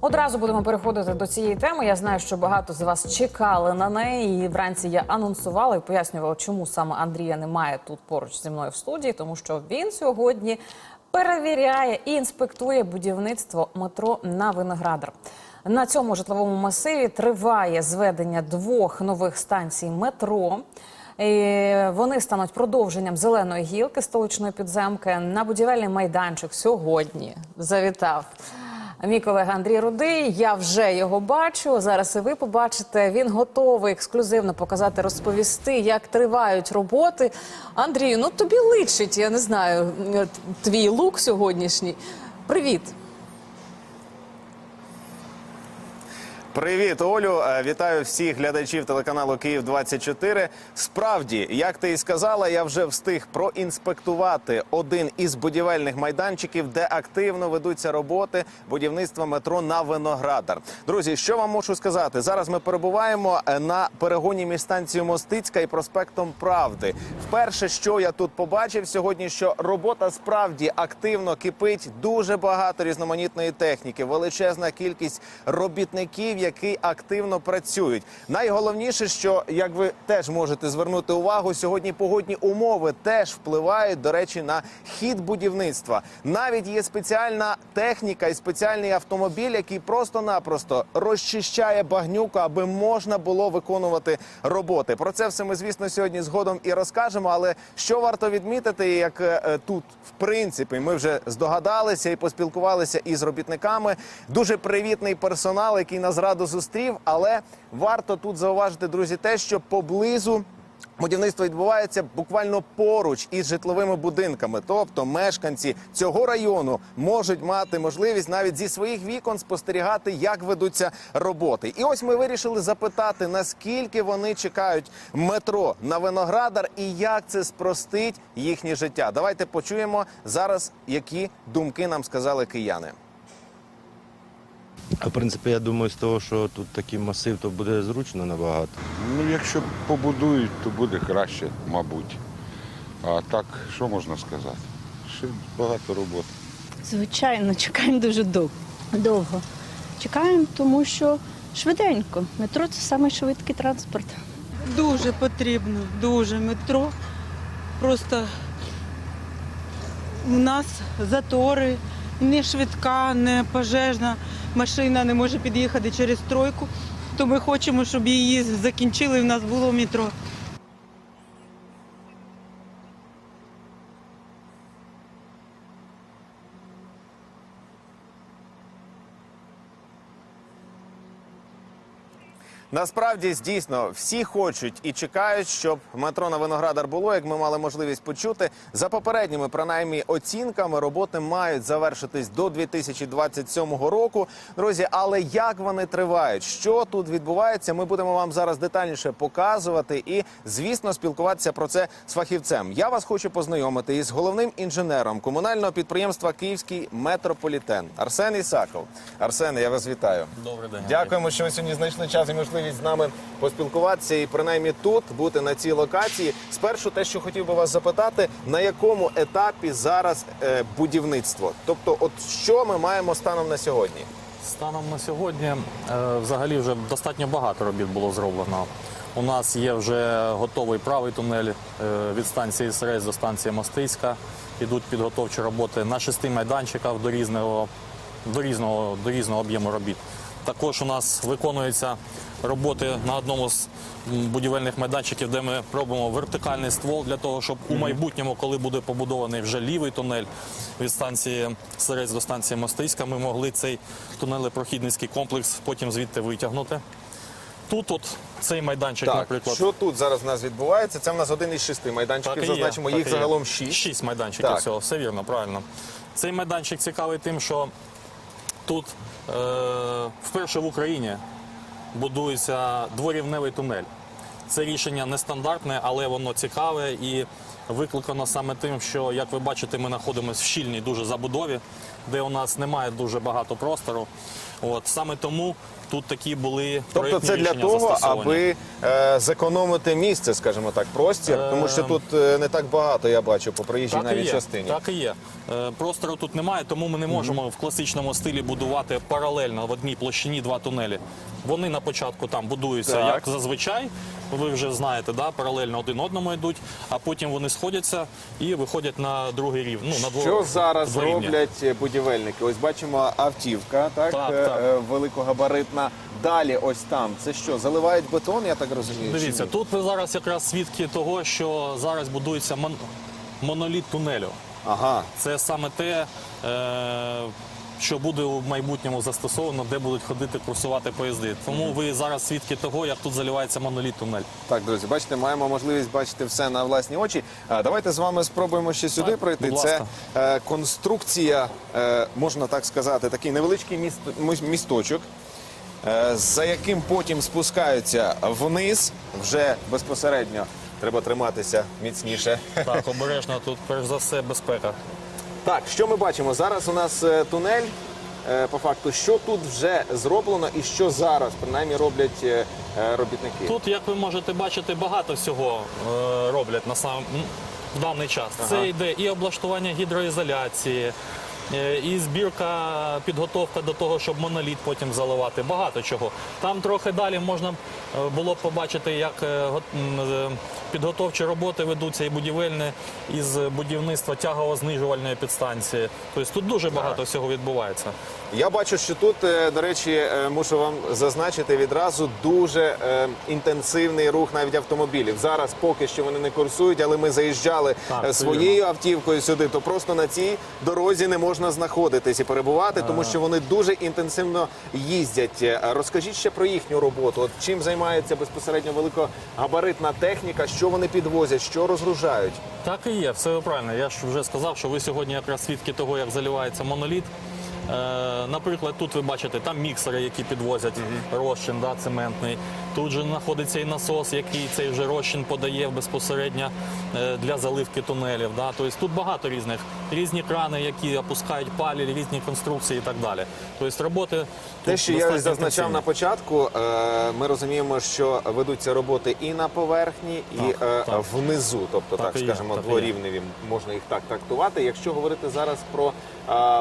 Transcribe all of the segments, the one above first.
Одразу будемо переходити до цієї теми. Я знаю, що багато з вас чекали на неї. І вранці я анонсувала і пояснювала, чому саме Андрія немає тут поруч зі мною в студії, тому що він сьогодні перевіряє і інспектує будівництво метро на Виноградар. На цьому житловому масиві триває зведення двох нових станцій метро. І Вони стануть продовженням зеленої гілки столичної підземки. На будівельний майданчик сьогодні завітав мій колега Андрій Рудий. Я вже його бачу. Зараз і ви побачите. Він готовий ексклюзивно показати, розповісти, як тривають роботи. Андрію, ну тобі личить, я не знаю, твій лук сьогоднішній. Привіт. Привіт, Олю! Е, Вітаю всіх глядачів телеканалу Київ 24 Справді, як ти і сказала, я вже встиг проінспектувати один із будівельних майданчиків, де активно ведуться роботи будівництва метро на Виноградар. Друзі, що вам можу сказати? Зараз ми перебуваємо е, на перегоні між станцією Мостицька і проспектом Правди. Вперше, що я тут побачив сьогодні, що робота справді активно кипить. Дуже багато різноманітної техніки, величезна кількість робітників, які активно працюють. Найголовніше, що як ви теж можете звернути увагу, сьогодні погодні умови теж впливають, до речі, на хід будівництва. Навіть є спеціальна техніка і спеціальний автомобіль, який просто-напросто розчищає багнюку, аби можна було виконувати роботи. Про це все ми, звісно, сьогодні згодом і розкажемо. Але що варто відмітити, як е, тут, в принципі, ми вже здогадалися і поспілкувалися із робітниками. Дуже привітний персонал, який нас радо зустрів. Але варто тут зауважити, друзі, те, що поблизу. Будівництво відбувається буквально поруч із житловими будинками. Тобто мешканці цього району можуть мати можливість навіть зі своїх вікон спостерігати, як ведуться роботи. І ось ми вирішили запитати, наскільки вони чекають метро на Виноградар і як це спростить їхнє життя. Давайте почуємо зараз, які думки нам сказали кияни. А в принципі, я думаю, з того, що тут такий масив, то буде зручно набагато. Ну, якщо побудують, то буде краще, мабуть. А так, що можна сказати? Ще багато роботи. Звичайно, чекаємо дуже довго. Чекаємо, тому що швиденько. Метро це самий швидкий транспорт. Дуже потрібно, дуже метро. Просто у нас затори, не швидка, не пожежна машина не може під'їхати через тройку. То ми хочемо, щоб її закінчили і в нас було метро. Насправді дійсно всі хочуть і чекають, щоб метро на Виноградар було, як ми мали можливість почути. За попередніми принаймні оцінками роботи мають завершитись до 2027 року. Друзі, але як вони тривають? Що тут відбувається? Ми будемо вам зараз детальніше показувати і, звісно, спілкуватися про це з фахівцем. Я вас хочу познайомити із головним інженером комунального підприємства Київський метрополітен Арсен Ісаков. Арсене, я вас вітаю. Добрий день. Дякуємо, що ви сьогодні знайшли час і можливість з нами поспілкуватися і принаймні тут бути на цій локації. Спершу те, що хотів би вас запитати, на якому етапі зараз е, будівництво? Тобто, от що ми маємо станом на сьогодні? Станом на сьогодні е, взагалі вже достатньо багато робіт було зроблено. У нас є вже готовий правий тунель е, від станції Срез до станції Мостиська. Ідуть підготовчі роботи на шести майданчиках до різного, до різного, до різного об'єму робіт. Також у нас виконуються роботи на одному з будівельних майданчиків, де ми робимо вертикальний ствол для того, щоб у майбутньому, коли буде побудований вже лівий тунель від станції Сирець до станції Мостиська, ми могли цей тунелепрохідницький комплекс потім звідти витягнути. Тут от цей майданчик, наприклад. що тут зараз в нас відбувається? Це в нас один із шести майданчиків. є, Зазначимо, так їх є. загалом шість. Шість майданчиків Так. всього, все вірно, правильно. Цей майданчик цікавий тим, що тут е, вперше в Україні будується дворівневий тунель. Це рішення нестандартне, але воно цікаве і викликано саме тим, що, як ви бачите, ми знаходимося в щільній дуже забудові, де у нас немає дуже багато простору. От саме тому тут такі були Тобто це для того, аби е, зекономити місце, скажімо так, простір, Е, тому що тут е, не так багато я бачу по проїжджій Так і навіть є, частині. Так і є. Е, Простору тут немає, тому ми не можемо в класичному стилі будувати паралельно в одній площині два тунелі. Вони на початку там будуються Так. як зазвичай. Ви вже знаєте, да, паралельно один одному йдуть, а потім вони сходяться і виходять на другий рівень. Ну, на дво- Що зараз дворівня. роблять е, будівельники? Ось бачимо автівка, так, Так, е, так. е, великогабаритна. Далі, ось там. Це що? Заливають бетон, я так розумію. чи Дивіться, ні? тут ви зараз якраз свідки того, що зараз будується мон- моноліт тунелю. Ага. Це саме те, е, що буде у майбутньому застосовано, де будуть ходити курсувати поїзди. Тому ви зараз свідки того, як тут заливається моноліт тунель. Так, друзі, бачите, маємо можливість бачити все на власні очі. А, давайте з вами спробуємо ще сюди Так, пройти. будь Це ласка. е, конструкція, е, можна так сказати, такий невеличкий міст, міс- місточок. Е, За яким потім спускаються вниз, вже безпосередньо треба триматися міцніше. Так, обережно тут перш за все безпека. Так, що ми бачимо? Зараз у нас е, тунель. Е, По факту, що тут вже зроблено і що зараз принаймні роблять робітники? Тут, як ви можете бачити, багато всього роблять на сам в даний час. Це йде і облаштування гідроізоляції. Е, І збірка, підготовка до того, щоб моноліт потім заливати. Багато чого. Там трохи далі можна е, було б побачити, як е, підготовчі роботи ведуться і будівельні із будівництва тягово-знижувальної підстанції. Тобто тут дуже багато всього відбувається. Я бачу, що тут, до речі, мушу вам зазначити відразу дуже інтенсивний рух навіть автомобілів. Зараз поки що вони не курсують, але ми заїжджали Так, своєю автівкою сюди, то просто на цій дорозі не можна знаходитись і перебувати, тому що вони дуже інтенсивно їздять. Е, Розкажіть ще про їхню роботу. От чим займається безпосередньо великогабаритна техніка, що вони підвозять, що розгружають. Так і є, все правильно. Я ж вже сказав, що ви сьогодні якраз свідки того, як заливається моноліт. Е, наприклад, тут ви бачите, там міксери, які підвозять розчин да, цементний. Тут же знаходиться і насос, який цей вже розчин подає безпосередньо е, для заливки тунелів. Да. Тобто тут багато різних, різні крани, які опускають палі, різні конструкції і так далі. Тобто роботи Те, що я зазначав на початку, е, ми розуміємо, що ведуться роботи і на поверхні, і Так, так. внизу, тобто Так так, скажімо, так дворівневі, можна їх так трактувати. Якщо говорити зараз про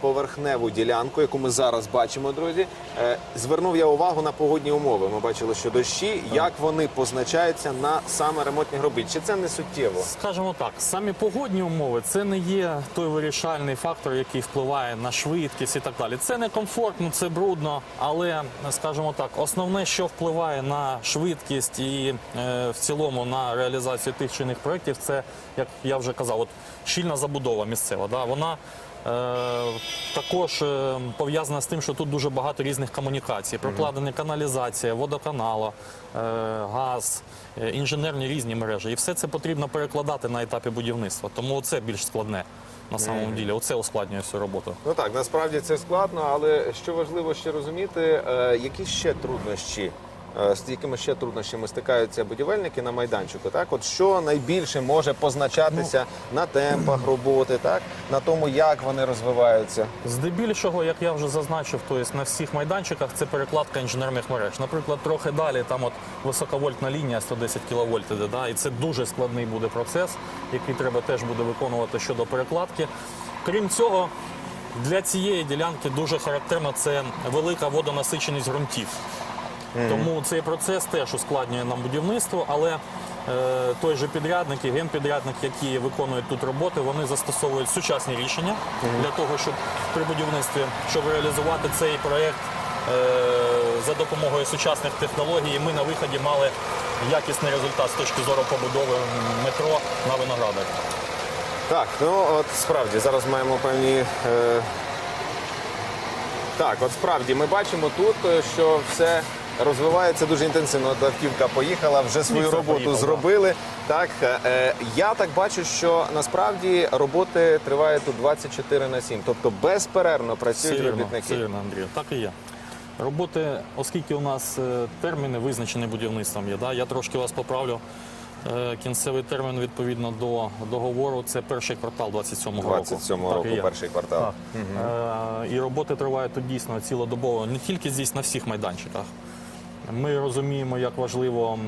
поверхневу ділянку, яку ми зараз бачимо, друзі, е, звернув я увагу на погодні умови. Ми бачили, що дощі, як вони позначаються на саме ремонтних робіт. Чи це не суттєво? Скажімо так, самі погодні умови це не є той вирішальний фактор, який впливає на швидкість і так далі. Це не комфортно, це брудно, але скажімо так, основне, що впливає на швидкість і е, в цілому на реалізацію тих чи інших проєктів, це як я вже казав, от щільна забудова місцева. Да, вона Е, також е, пов'язана з тим, що тут дуже багато різних комунікацій. Прокладена каналізація, водоканала, е, газ, е, інженерні різні мережі. І все це потрібно перекладати на етапі будівництва. Тому це більш складне на самому ділі. Оце ускладнює всю роботу. Ну так, насправді це складно, але що важливо ще розуміти, е, які ще труднощі, е, з якими ще труднощами стикаються будівельники на майданчику. Так, от що найбільше може позначатися на темпах роботи, так на тому, як вони розвиваються. Здебільшого, як я вже зазначив, то есть на всіх майданчиках це перекладка інженерних мереж. Наприклад, трохи далі там от високовольтна лінія 110 кВт іде, да, і це дуже складний буде процес, який треба теж буде виконувати щодо перекладки. Крім цього, для цієї ділянки дуже характерна це велика водонасиченість ґрунтів. Тому цей процес теж ускладнює нам будівництво, але е, той же підрядник і генпідрядник, які виконують тут роботи, вони застосовують сучасні рішення для того, щоб при будівництві, щоб реалізувати цей проєкт е, за допомогою сучасних технологій, ми на виході мали якісний результат з точки зору побудови метро на виноградах. Так, ну от справді зараз маємо певні. Е... Так, от справді ми бачимо тут, е, що все розвивається дуже інтенсивно. От автівка поїхала, вже свою роботу зробили. Так, е, я так бачу, що насправді роботи тривають тут 24 на 7, тобто безперервно працюють Все вірно, робітники. все вірно, Андрію. Так і є. Роботи, оскільки у нас е, терміни визначені будівництвом є, да, я трошки вас поправлю. Е, Кінцевий термін відповідно до договору це перший квартал 27-го року. 27 Так і року, є. перший квартал. Так. Е, І роботи тривають тут дійсно цілодобово, не тільки здесь на всіх майданчиках. Ми розуміємо, як важливо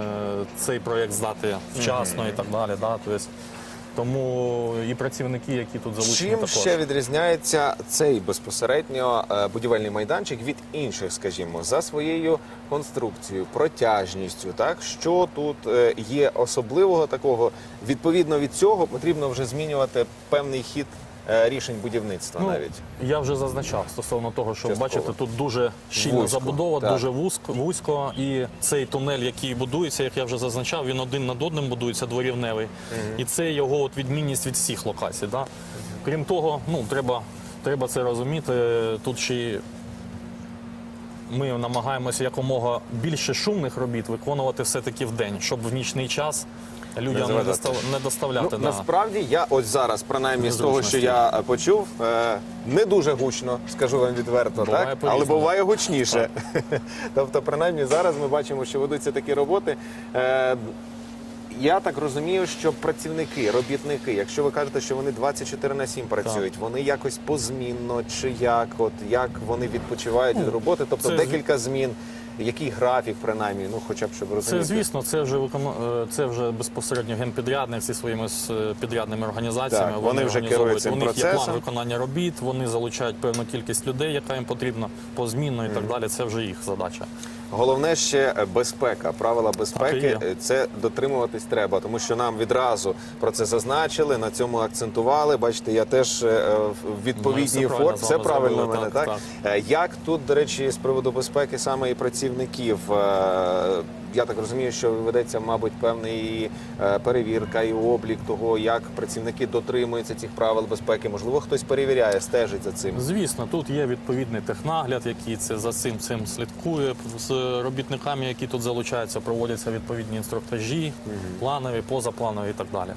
е, цей проєкт здати вчасно і так далі. Да? Тобто, тому і працівники, які тут залучені, Чим також. ще відрізняється цей безпосередньо е, будівельний майданчик від інших, скажімо, за своєю конструкцією, протяжністю, так що тут е, є особливого такого. Відповідно від цього потрібно вже змінювати певний хід рішень будівництва Ну, навіть. Я вже зазначав стосовно того, що Частково. бачите, тут дуже щільна Вузько, забудова, так. дуже вузько, вузько. І цей тунель, який будується, як я вже зазначав, він один над одним будується дворівневий. І це його от відмінність від всіх локацій. Да? Крім того, ну треба, треба це розуміти. Тут ще ми намагаємося якомога більше шумних робіт виконувати все-таки в день, щоб в нічний час людям не, достав- не доставляти. Ну, да. насправді я ось зараз, принаймні з того, що я е, почув, е, не дуже гучно, скажу вам відверто, Буває так але по-різному. буває гучніше. тобто, принаймні зараз ми бачимо, що ведуться такі роботи. Е, я так розумію, що працівники, робітники, якщо ви кажете, що вони 24 на 7 працюють, вони якось позмінно чи як, от як вони відпочивають від роботи, тобто це декілька змін, який графік, принаймні, ну хоча б щоб Це звісно, це вже виконо- е, це вже безпосередньо генпідрядник зі своїми е, підрядними організаціями. Так, вони вже керують цим У них є план виконання робіт, вони залучають певну кількість людей, яка їм потрібна позмінно і так далі. Це вже їх задача. Головне ще е, безпека. Правила безпеки е, це дотримуватись треба, тому що нам відразу про це зазначили, на цьому акцентували. Бачите, я теж е, в відповідній Ну, формі. Все правильно мене, так, так? Е, Як тут, до речі, з приводу безпеки саме і працівників? Я так розумію, що ведеться, мабуть, певна і е, перевірка і облік того, як працівники дотримуються цих правил безпеки. Можливо, хтось перевіряє, стежить за цим. Звісно, тут є відповідний технагляд, який це за цим цим слідкує. З робітниками, які тут залучаються, проводяться відповідні інструктажі, планові, позапланові і так далі.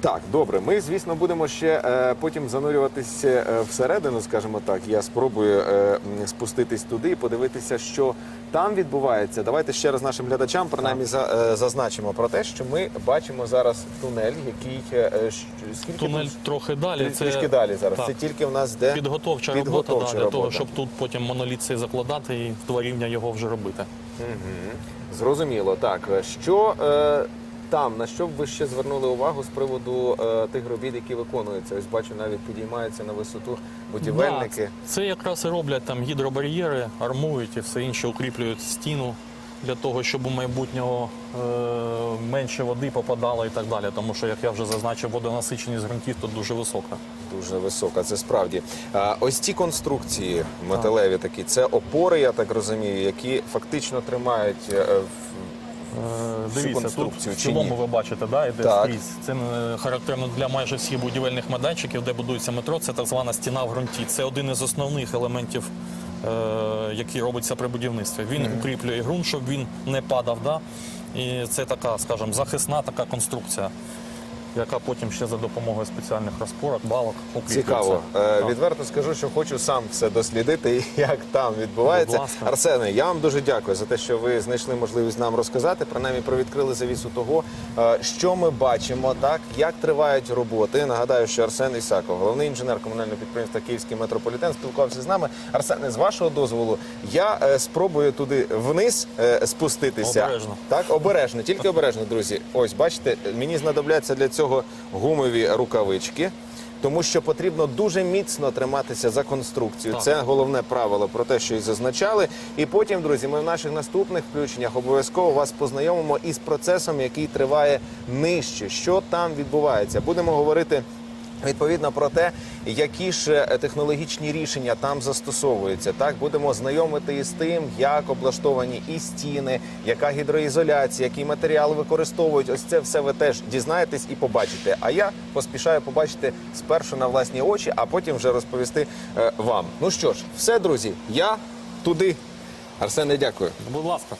Так, добре. Ми, звісно, будемо ще е, потім занурюватися е, всередину, скажімо так. Я спробую е, спуститись туди і подивитися, що там відбувається. Давайте ще раз нашим глядачам принаймні за, е, зазначимо про те, що ми бачимо зараз тунель, який е, е, щ- скільки Тунель тут? трохи далі. Трі- трішки далі зараз. Це тільки в нас де підготовча, підготовча робота да, для того, робота. щоб тут потім моноліт цей закладати і рівня його вже робити. Зрозуміло, так. Що е, там, на що б ви ще звернули увагу з приводу е, тих робіт, які виконуються? Ось бачу, навіть підіймаються на висоту будівельники. Да, це якраз і роблять там гідробар'єри, армують і все інше, укріплюють стіну для того, щоб у майбутнього е, менше води попадало і так далі. Тому що, як я вже зазначив, водонасиченість ґрунтів тут дуже висока. Дуже висока, це справді. А, ось ці конструкції металеві такі, це опори, я так розумію, які фактично тримають е, в- Е, Дивіться, тут в цілому ви бачите, да, іде Так. скрізь. Це характерно для майже всіх будівельних майданчиків, де будується метро. Це так звана стіна в ґрунті. Це один із основних елементів, е, який робиться при будівництві. Він укріплює ґрунт, щоб він не падав. Да? І це така, скажімо, захисна така конструкція, яка потім ще за допомогою спеціальних розпорок, балок укріплюється. Цікаво. Е, Так. Відверто скажу, що хочу сам все дослідити, як там відбувається. Будь ласка. Арсене, я вам дуже дякую за те, що ви знайшли можливість нам розказати. Принаймні провідкрили завісу того, е, що ми бачимо, так як тривають роботи. Нагадаю, що Арсен Ісаков, головний інженер комунального підприємства Київський метрополітен, спілкувався з нами. Арсене, з вашого дозволу, я е, спробую туди вниз е, спуститися. Обережно. Так, обережно, тільки обережно, друзі. Ось бачите, мені знадобляться для цього гумові рукавички. Тому що потрібно дуже міцно триматися за конструкцію. Так. Це головне правило про те, що і зазначали. І потім, друзі, ми в наших наступних включеннях обов'язково вас познайомимо із процесом, який триває нижче. Що там відбувається? Будемо говорити. Відповідно про те, які ж е, технологічні рішення там застосовуються, так будемо знайомити із тим, як облаштовані і стіни, яка гідроізоляція, які матеріали використовують. Ось це все ви теж дізнаєтесь і побачите. А я поспішаю побачити спершу на власні очі, а потім вже розповісти е, вам. Ну що ж, все, друзі, я туди. Арсене, дякую. Будь ласка.